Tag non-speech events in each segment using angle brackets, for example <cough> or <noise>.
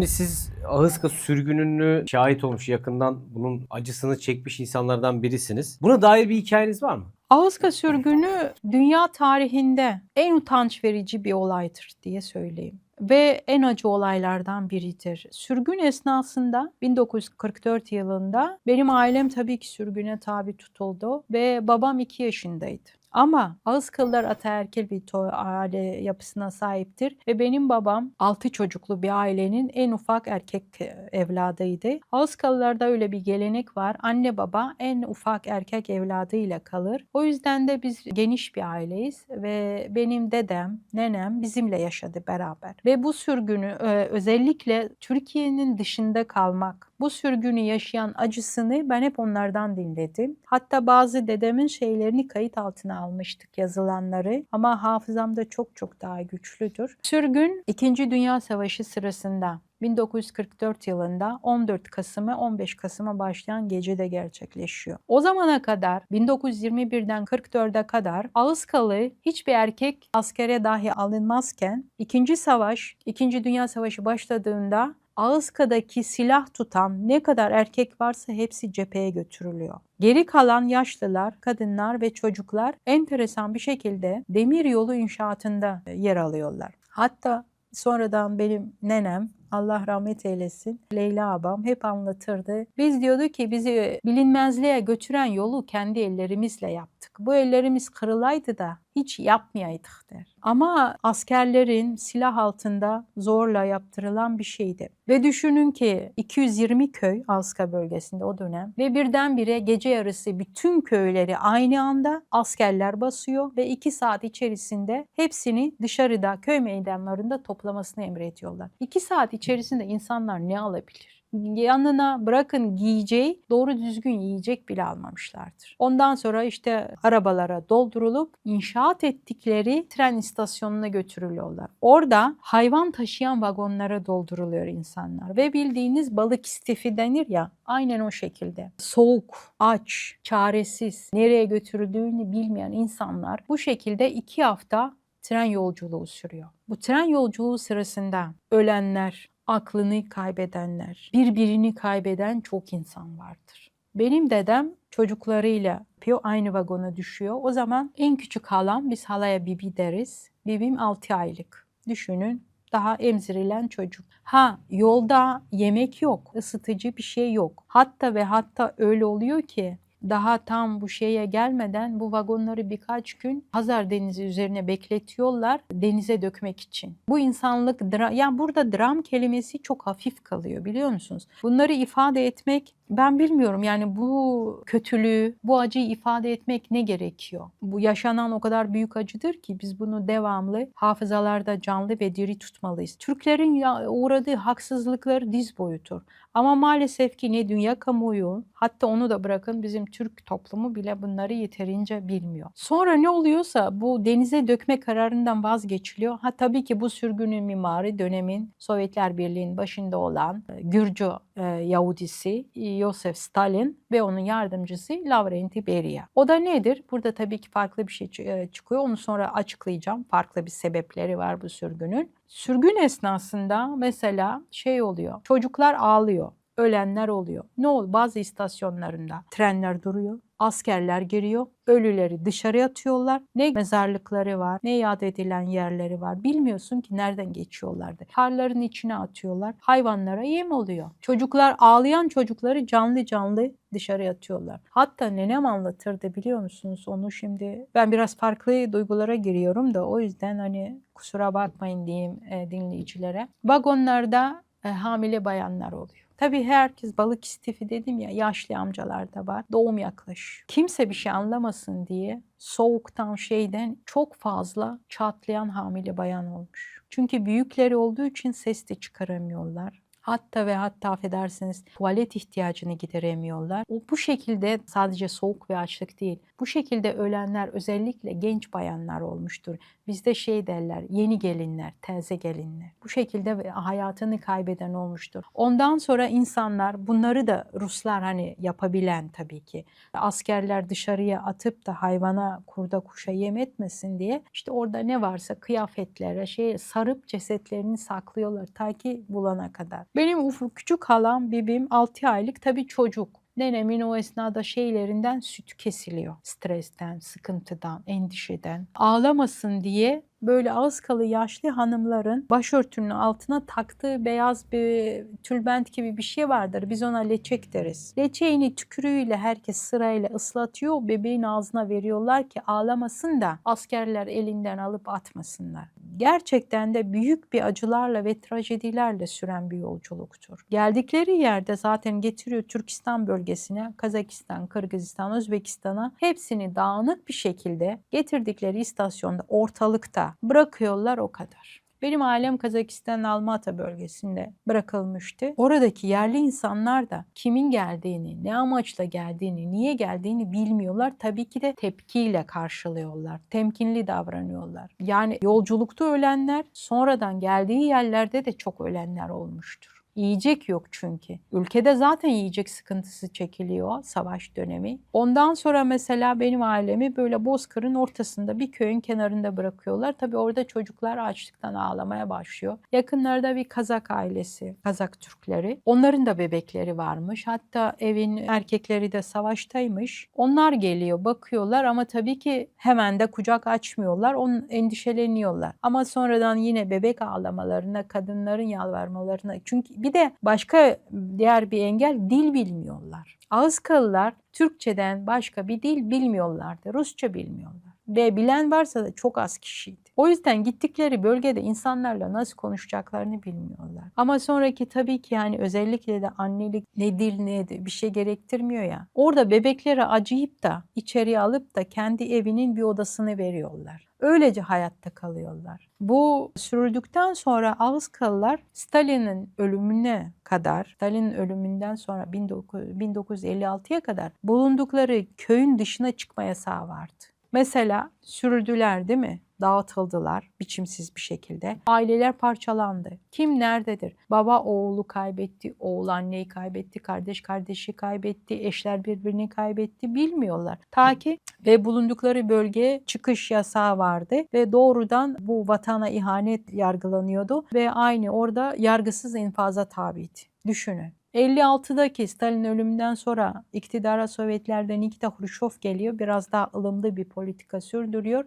Şimdi siz Ahıska sürgününü şahit olmuş, yakından bunun acısını çekmiş insanlardan birisiniz. Buna dair bir hikayeniz var mı? Ağızka sürgünü dünya tarihinde en utanç verici bir olaydır diye söyleyeyim. Ve en acı olaylardan biridir. Sürgün esnasında 1944 yılında benim ailem tabii ki sürgüne tabi tutuldu ve babam 2 yaşındaydı. Ama Ağızkalılar ataerkil bir aile yapısına sahiptir ve benim babam 6 çocuklu bir ailenin en ufak erkek e, evladıydı. Ağızkalılarda öyle bir gelenek var. Anne baba en ufak erkek evladıyla kalır. O yüzden de biz geniş bir aileyiz ve benim dedem, nenem bizimle yaşadı beraber. Ve bu sürgünü e, özellikle Türkiye'nin dışında kalmak, bu sürgünü yaşayan acısını ben hep onlardan dinledim. Hatta bazı dedemin şeylerini kayıt altına almıştık yazılanları ama hafızamda çok çok daha güçlüdür. Sürgün 2. Dünya Savaşı sırasında 1944 yılında 14 Kasım'a 15 Kasım'a başlayan gecede gerçekleşiyor. O zamana kadar 1921'den 44'e kadar Ağızkalı hiçbir erkek askere dahi alınmazken 2. savaş, 2. Dünya Savaşı başladığında Ağızka'daki silah tutan ne kadar erkek varsa hepsi cepheye götürülüyor. Geri kalan yaşlılar, kadınlar ve çocuklar enteresan bir şekilde demir yolu inşaatında yer alıyorlar. Hatta sonradan benim nenem Allah rahmet eylesin. Leyla abam hep anlatırdı. Biz diyordu ki bizi bilinmezliğe götüren yolu kendi ellerimizle yaptık. Bu ellerimiz kırılaydı da hiç yapmayaydık der. Ama askerlerin silah altında zorla yaptırılan bir şeydi. Ve düşünün ki 220 köy Alska bölgesinde o dönem ve birdenbire gece yarısı bütün köyleri aynı anda askerler basıyor ve 2 saat içerisinde hepsini dışarıda köy meydanlarında toplamasını emrediyorlar. 2 saat içerisinde insanlar ne alabilir? yanına bırakın giyeceği doğru düzgün yiyecek bile almamışlardır. Ondan sonra işte arabalara doldurulup inşaat ettikleri tren istasyonuna götürülüyorlar. Orada hayvan taşıyan vagonlara dolduruluyor insanlar ve bildiğiniz balık istifi denir ya aynen o şekilde. Soğuk, aç, çaresiz, nereye götürüldüğünü bilmeyen insanlar bu şekilde iki hafta tren yolculuğu sürüyor. Bu tren yolculuğu sırasında ölenler, aklını kaybedenler, birbirini kaybeden çok insan vardır. Benim dedem çocuklarıyla yapıyor, aynı vagona düşüyor. O zaman en küçük halam, biz halaya bibi deriz. Bibim 6 aylık. Düşünün daha emzirilen çocuk. Ha yolda yemek yok, ısıtıcı bir şey yok. Hatta ve hatta öyle oluyor ki daha tam bu şeye gelmeden bu vagonları birkaç gün Hazar Denizi üzerine bekletiyorlar denize dökmek için. Bu insanlık yani burada dram kelimesi çok hafif kalıyor biliyor musunuz? Bunları ifade etmek ben bilmiyorum yani bu kötülüğü, bu acıyı ifade etmek ne gerekiyor? Bu yaşanan o kadar büyük acıdır ki biz bunu devamlı hafızalarda canlı ve diri tutmalıyız. Türklerin uğradığı haksızlıkları diz boyutur. Ama maalesef ki ne dünya kamuoyu hatta onu da bırakın bizim Türk toplumu bile bunları yeterince bilmiyor. Sonra ne oluyorsa bu denize dökme kararından vazgeçiliyor. Ha tabii ki bu sürgünün mimarı dönemin Sovyetler Birliği'nin başında olan e, Gürcü e, Yahudisi Yosef Stalin ve onun yardımcısı Lavrenti Beria. O da nedir? Burada tabii ki farklı bir şey e, çıkıyor. Onu sonra açıklayacağım. Farklı bir sebepleri var bu sürgünün. Sürgün esnasında mesela şey oluyor. Çocuklar ağlıyor. Ölenler oluyor. Ne oluyor? Bazı istasyonlarında trenler duruyor. Askerler giriyor. Ölüleri dışarı atıyorlar. Ne mezarlıkları var, ne yad edilen yerleri var. Bilmiyorsun ki nereden geçiyorlardı. Karların içine atıyorlar. Hayvanlara yem oluyor. Çocuklar ağlayan çocukları canlı canlı dışarı atıyorlar. Hatta nenem anlatırdı biliyor musunuz onu şimdi. Ben biraz farklı duygulara giriyorum da o yüzden hani kusura bakmayın diyeyim e, dinleyicilere. Vagonlarda e, hamile bayanlar oluyor. Tabii herkes balık istifi dedim ya yaşlı amcalar da var. Doğum yaklaşıyor. Kimse bir şey anlamasın diye soğuktan şeyden çok fazla çatlayan hamile bayan olmuş. Çünkü büyükleri olduğu için ses de çıkaramıyorlar. Hatta ve hatta affedersiniz tuvalet ihtiyacını gideremiyorlar. O bu şekilde sadece soğuk ve açlık değil. Bu şekilde ölenler özellikle genç bayanlar olmuştur. Bizde şey derler yeni gelinler, taze gelinler. Bu şekilde hayatını kaybeden olmuştur. Ondan sonra insanlar bunları da Ruslar hani yapabilen tabii ki. Askerler dışarıya atıp da hayvana kurda kuşa yem etmesin diye işte orada ne varsa kıyafetlere şey sarıp cesetlerini saklıyorlar ta ki bulana kadar. Benim ufuk küçük halam bibim 6 aylık tabii çocuk. Nenemin o esnada şeylerinden süt kesiliyor. Stresten, sıkıntıdan, endişeden. Ağlamasın diye böyle ağız kalı yaşlı hanımların başörtünün altına taktığı beyaz bir tülbent gibi bir şey vardır. Biz ona leçek deriz. Leçeğini tükürüğüyle herkes sırayla ıslatıyor. Bebeğin ağzına veriyorlar ki ağlamasın da askerler elinden alıp atmasınlar. Gerçekten de büyük bir acılarla ve trajedilerle süren bir yolculuktur. Geldikleri yerde zaten getiriyor Türkistan bölgesine, Kazakistan, Kırgızistan, Özbekistan'a hepsini dağınık bir şekilde getirdikleri istasyonda ortalıkta bırakıyorlar o kadar. Benim ailem Kazakistan'ın Almatı bölgesinde bırakılmıştı. Oradaki yerli insanlar da kimin geldiğini, ne amaçla geldiğini, niye geldiğini bilmiyorlar. Tabii ki de tepkiyle karşılıyorlar. Temkinli davranıyorlar. Yani yolculukta ölenler, sonradan geldiği yerlerde de çok ölenler olmuştur. Yiyecek yok çünkü. Ülkede zaten yiyecek sıkıntısı çekiliyor savaş dönemi. Ondan sonra mesela benim ailemi böyle Bozkır'ın ortasında bir köyün kenarında bırakıyorlar. Tabii orada çocuklar açlıktan ağlamaya başlıyor. Yakınlarda bir Kazak ailesi, Kazak Türkleri. Onların da bebekleri varmış. Hatta evin erkekleri de savaştaymış. Onlar geliyor, bakıyorlar ama tabii ki hemen de kucak açmıyorlar. Onun endişeleniyorlar. Ama sonradan yine bebek ağlamalarına, kadınların yalvarmalarına. Çünkü bir de başka diğer bir engel dil bilmiyorlar. Ağızkalılar Türkçeden başka bir dil bilmiyorlardı. Rusça bilmiyorlar. Ve bilen varsa da çok az kişiydi. O yüzden gittikleri bölgede insanlarla nasıl konuşacaklarını bilmiyorlar. Ama sonraki tabii ki yani özellikle de annelik ne dil ne de bir şey gerektirmiyor ya. Orada bebeklere acıyıp da içeriye alıp da kendi evinin bir odasını veriyorlar. Öylece hayatta kalıyorlar. Bu sürüldükten sonra Ağızkalılar Stalin'in ölümüne kadar, Stalin'in ölümünden sonra 19 1956'ya kadar bulundukları köyün dışına çıkma yasağı vardı. Mesela sürüldüler değil mi? Dağıtıldılar biçimsiz bir şekilde. Aileler parçalandı. Kim nerededir? Baba oğlu kaybetti, oğul anneyi kaybetti, kardeş kardeşi kaybetti, eşler birbirini kaybetti bilmiyorlar. Ta ki ve bulundukları bölgeye çıkış yasağı vardı ve doğrudan bu vatana ihanet yargılanıyordu ve aynı orada yargısız infaza tabiydi. Düşünün. 56'daki Stalin ölümünden sonra iktidara Sovyetlerden Nikita Hruşov geliyor. Biraz daha ılımlı bir politika sürdürüyor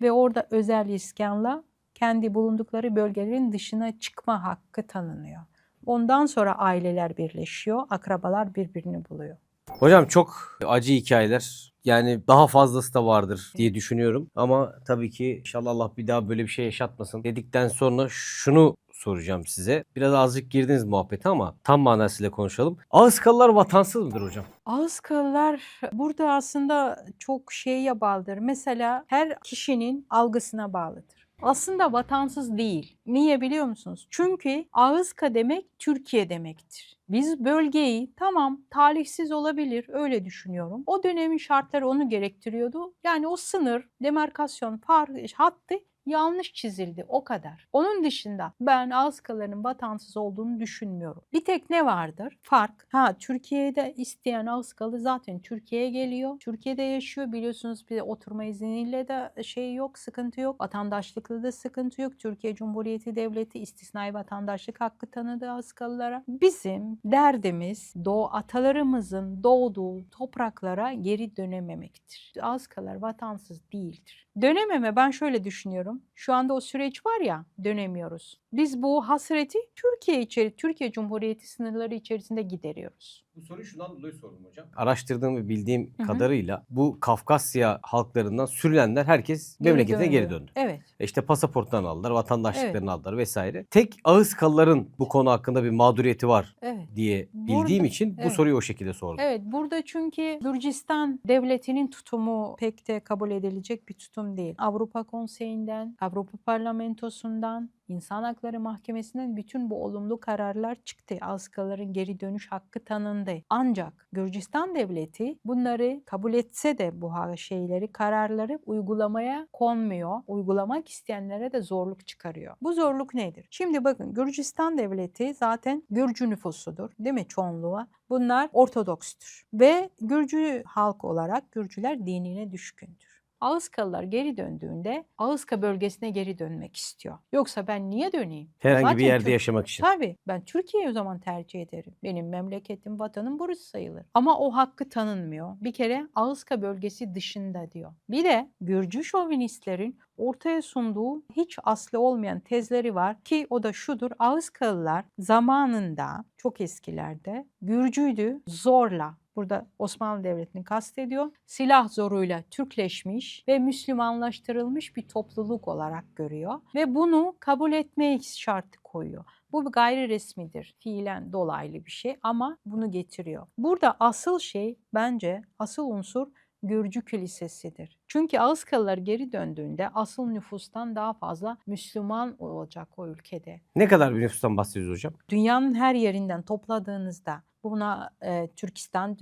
ve orada özel iskanla kendi bulundukları bölgelerin dışına çıkma hakkı tanınıyor. Ondan sonra aileler birleşiyor, akrabalar birbirini buluyor. Hocam çok acı hikayeler. Yani daha fazlası da vardır diye düşünüyorum. Ama tabii ki inşallah Allah bir daha böyle bir şey yaşatmasın dedikten sonra şunu soracağım size. Biraz azıcık girdiniz muhabbete ama tam manasıyla konuşalım. Ağızkalılar vatansız mıdır hocam? Ağızkalılar burada aslında çok şeye bağlıdır. Mesela her kişinin algısına bağlıdır. Aslında vatansız değil. Niye biliyor musunuz? Çünkü Ağızka demek Türkiye demektir. Biz bölgeyi tamam talihsiz olabilir öyle düşünüyorum. O dönemin şartları onu gerektiriyordu. Yani o sınır, demarkasyon, fark, hattı yanlış çizildi o kadar. Onun dışında ben Ağızkalıların vatansız olduğunu düşünmüyorum. Bir tek ne vardır? Fark. Ha Türkiye'de isteyen Ağızkalı zaten Türkiye'ye geliyor. Türkiye'de yaşıyor biliyorsunuz bir oturma izniyle de şey yok, sıkıntı yok. Vatandaşlıkla da sıkıntı yok. Türkiye Cumhuriyeti Devleti istisnai vatandaşlık hakkı tanıdı Ağızkalılara. Bizim derdimiz doğu atalarımızın doğduğu topraklara geri dönememektir. Ağızkalılar vatansız değildir. Dönememe ben şöyle düşünüyorum. Şu anda o süreç var ya dönemiyoruz. Biz bu hasreti Türkiye içeri, Türkiye Cumhuriyeti sınırları içerisinde gideriyoruz. Bu soruyu şundan dolayı sordum hocam. Araştırdığım ve bildiğim Hı hı. kadarıyla bu Kafkasya halklarından sürülenler herkes memleketine geri döndü. Evet. İşte pasaportlarını aldılar, vatandaşlıklarını aldılar vesaire. Tek Ağızkalıların bu konu hakkında bir mağduriyeti var Evet. diye Burada- bildiğim için bu evet. soruyu o şekilde sordum. Evet burada çünkü Gürcistan devletinin tutumu pek de kabul edilecek bir tutum değil. Avrupa Konseyi'nden, Avrupa Parlamentosu'ndan İnsan Hakları Mahkemesi'nden bütün bu olumlu kararlar çıktı. Ağızkaların geri dönüş hakkı tanındı. Ancak Gürcistan devleti bunları kabul etse de bu şeyleri, kararları uygulamaya konmuyor. Uygulamak isteyenlere de zorluk çıkarıyor. Bu zorluk nedir? Şimdi bakın Gürcistan devleti zaten Gürcü nüfusudur değil mi çoğunluğa? Bunlar Ortodokstur ve Gürcü halk olarak Gürcüler dinine düşkündür. Ağızkalılar geri döndüğünde Ağızka bölgesine geri dönmek istiyor. Yoksa ben niye döneyim? Herhangi Zaten bir yerde Türk- yaşamak için. Tabii ben Türkiye'yi o zaman tercih ederim. Benim memleketim, vatanım burası sayılır. Ama o hakkı tanınmıyor. Bir kere Ağızka bölgesi dışında diyor. Bir de Gürcü şovinistlerin ortaya sunduğu hiç aslı olmayan tezleri var ki o da şudur. Ağızkalılar zamanında çok eskilerde Gürcüydü zorla Burada Osmanlı Devleti'ni kastediyor. Silah zoruyla Türkleşmiş ve Müslümanlaştırılmış bir topluluk olarak görüyor. Ve bunu kabul etmeye şartı koyuyor. Bu bir gayri resmidir. Fiilen dolaylı bir şey ama bunu getiriyor. Burada asıl şey bence asıl unsur Gürcü Kilisesi'dir. Çünkü Ağızkalılar geri döndüğünde asıl nüfustan daha fazla Müslüman olacak o ülkede. Ne kadar bir nüfustan bahsediyoruz hocam? Dünyanın her yerinden topladığınızda buna e, Türkistan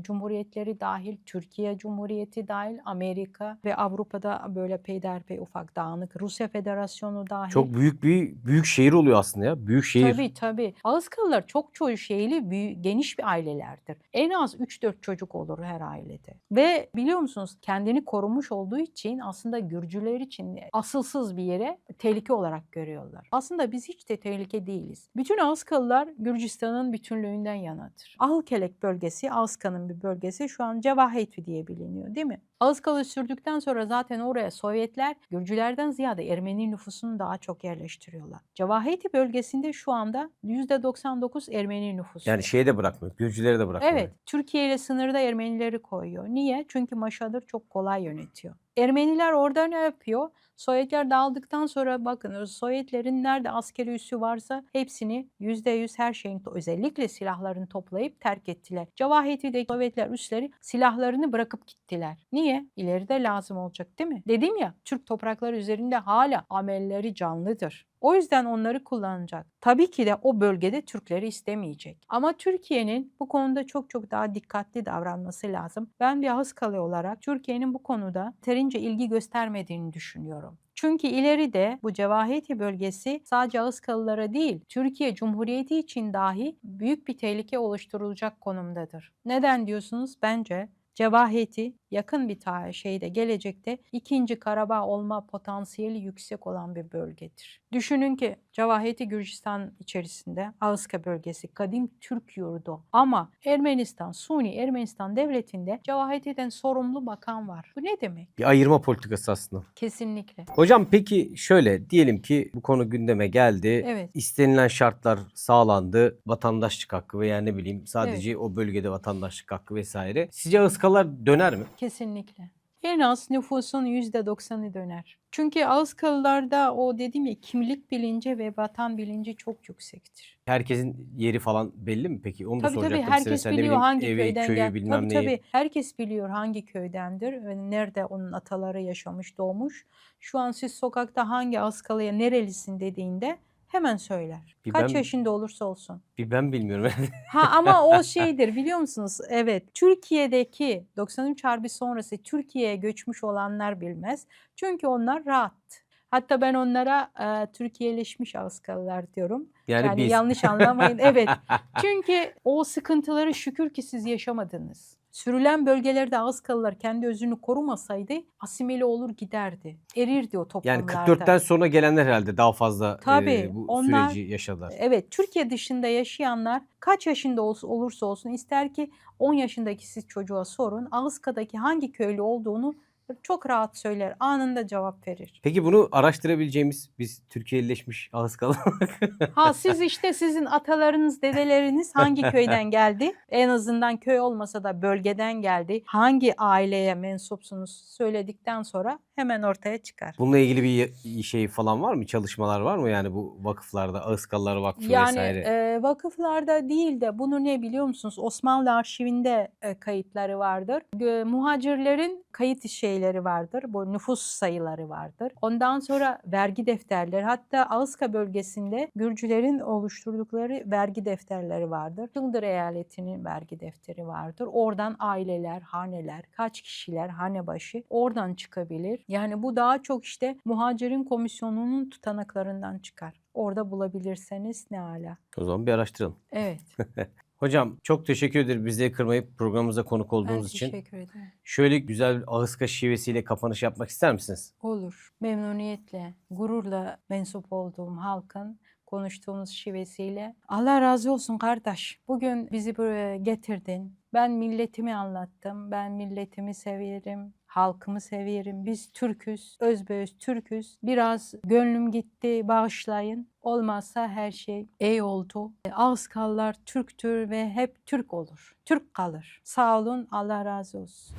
Cumhuriyetleri dahil, Türkiye Cumhuriyeti dahil, Amerika ve Avrupa'da böyle peyderpey ufak dağınık, Rusya Federasyonu dahil. Çok büyük bir büyük şehir oluyor aslında ya. Büyük şehir. Tabii tabii. Ağızkalılar çok çoğu şeyli büyük, geniş bir ailelerdir. En az 3-4 çocuk olur her ailede. Ve biliyor musunuz kendini korumuş olduğu için aslında Gürcüler için asılsız bir yere tehlike olarak görüyorlar. Aslında biz hiç de tehlike değiliz. Bütün Ağızkalılar Gürcistan'ın bütünlüğünden yanadır. Alkelek bölgesi Ağızkan'ın bir bölgesi şu an Cevaheti diye biliniyor değil mi? Ağızkalı sürdükten sonra zaten oraya Sovyetler Gürcülerden ziyade Ermeni nüfusunu daha çok yerleştiriyorlar. Cevaheti bölgesinde şu anda %99 Ermeni nüfusu. Yani şeye de bırakmıyor. Gürcüleri de bırakmıyor. Evet, Türkiye ile sınırda Ermenileri koyuyor. Niye? Çünkü Maşadır çok kolay yönetiyor. yönetiyor. Ermeniler orada ne yapıyor? Sovyetler dağıldıktan sonra bakın Sovyetlerin nerede askeri üssü varsa hepsini %100 her şeyin özellikle silahlarını toplayıp terk ettiler. Cevaheti'deki Sovyetler üsleri silahlarını bırakıp gittiler. Niye? İleride lazım olacak değil mi? Dedim ya Türk toprakları üzerinde hala amelleri canlıdır. O yüzden onları kullanacak. Tabii ki de o bölgede Türkleri istemeyecek. Ama Türkiye'nin bu konuda çok çok daha dikkatli davranması lazım. Ben bir Ağızkalı olarak Türkiye'nin bu konuda terince ilgi göstermediğini düşünüyorum. Çünkü ileride bu Cevaheti bölgesi sadece Ağızkalılara değil, Türkiye Cumhuriyeti için dahi büyük bir tehlike oluşturulacak konumdadır. Neden diyorsunuz? Bence Cevaheti yakın bir ta şeyde gelecekte ikinci Karabağ olma potansiyeli yüksek olan bir bölgedir. Düşünün ki Cevaheti Gürcistan içerisinde Ağızka bölgesi kadim Türk yurdu ama Ermenistan, Suni Ermenistan devletinde Cevaheti'den sorumlu bakan var. Bu ne demek? Bir ayırma politikası aslında. Kesinlikle. Hocam peki şöyle diyelim ki bu konu gündeme geldi. Evet. İstenilen şartlar sağlandı. Vatandaşlık hakkı veya ne bileyim sadece o bölgede vatandaşlık hakkı vesaire. Sizce Ağızkalılar döner mi? Kesinlikle. En az nüfusun %90'ı döner. Çünkü Ağızkalılarda o dediğim ya kimlik bilinci ve vatan bilinci çok yüksektir. Herkesin yeri falan belli mi peki? Onu da Tabii tabii soracaktım size. herkes ne biliyor bileyim, hangi evi, köyden köyü gel. bilmem Tabii neyi. tabii herkes biliyor hangi köydendir nerede onun ataları yaşamış, doğmuş. Şu an siz sokakta hangi Ağızkalı'ya nerelisin dediğinde hemen söyler. Bir Kaç ben- yaşında olursa olsun. Bir ben bilmiyorum. <laughs> Ha ama o şeydir biliyor musunuz? Evet. Türkiye'deki 93 Harbi sonrası Türkiye'ye göçmüş olanlar bilmez. Çünkü onlar rahat. Hatta ben onlara e, Türkiye'leşmiş Ağızkalılar diyorum. yani, Yani biz. yanlış anlamayın. Evet. <laughs> Çünkü o sıkıntıları şükür ki siz yaşamadınız. Sürülen bölgelerde Ağızkalılar kendi özünü korumasaydı asimile olur giderdi. Erirdi o Yani toplumlarda. 44'ten sonra gelenler herhalde daha fazla Tabii, e, bu onlar- süreci yaşadılar. Evet, Türkiye dışında yaşayanlar kaç yaşında olsa, olursa olsun ister ki 10 yaşındaki siz çocuğa sorun. Ağızka'daki hangi köylü olduğunu çok rahat söyler. Anında cevap verir. Peki bunu araştırabileceğimiz biz Türkiye'lileşmiş Ağızkalı <laughs> Ha siz işte sizin atalarınız, dedeleriniz hangi köyden geldi? En azından köy olmasa da bölgeden geldi. Hangi aileye mensupsunuz söyledikten sonra hemen ortaya çıkar. Bununla ilgili bir şey falan var mı? Çalışmalar var mı yani bu vakıflarda? Ağızkalılar Vakfı Yani vesaire. e, vakıflarda değil de bunu ne biliyor musunuz? Osmanlı arşivinde e, kayıtları vardır. Gö- muhacirlerin kayıt şeyleri vardır. Bu nüfus sayıları vardır. Ondan sonra vergi defterleri hatta Ağızka bölgesinde Gürcülerin oluşturdukları vergi defterleri vardır. Çıldır eyaletinin vergi defteri vardır. Oradan aileler, haneler, kaç kişiler, hane başı oradan çıkabilir. Yani bu daha çok işte muhacirin komisyonunun tutanaklarından çıkar. Orada bulabilirseniz ne ala. O zaman bir araştıralım. Evet. <laughs> Hocam çok teşekkür ederim bizi kırmayıp programımıza konuk Ben olduğunuz için. teşekkür ederim. Şöyle güzel ağızka şivesiyle kapanış yapmak ister misiniz? Olur. Memnuniyetle, gururla mensup olduğum halkın konuştuğumuz şivesiyle. Allah razı olsun kardeş. Bugün bizi buraya getirdin. Ben milletimi anlattım. Ben milletimi severim. Halkımı severim. Biz Türküz, özbeöz Türküz. Biraz gönlüm gitti, bağışlayın. Olmazsa her şey iyi oldu. Ağızkallar Türktür ve hep Türk olur. Türk kalır. Sağ olun, Allah razı olsun.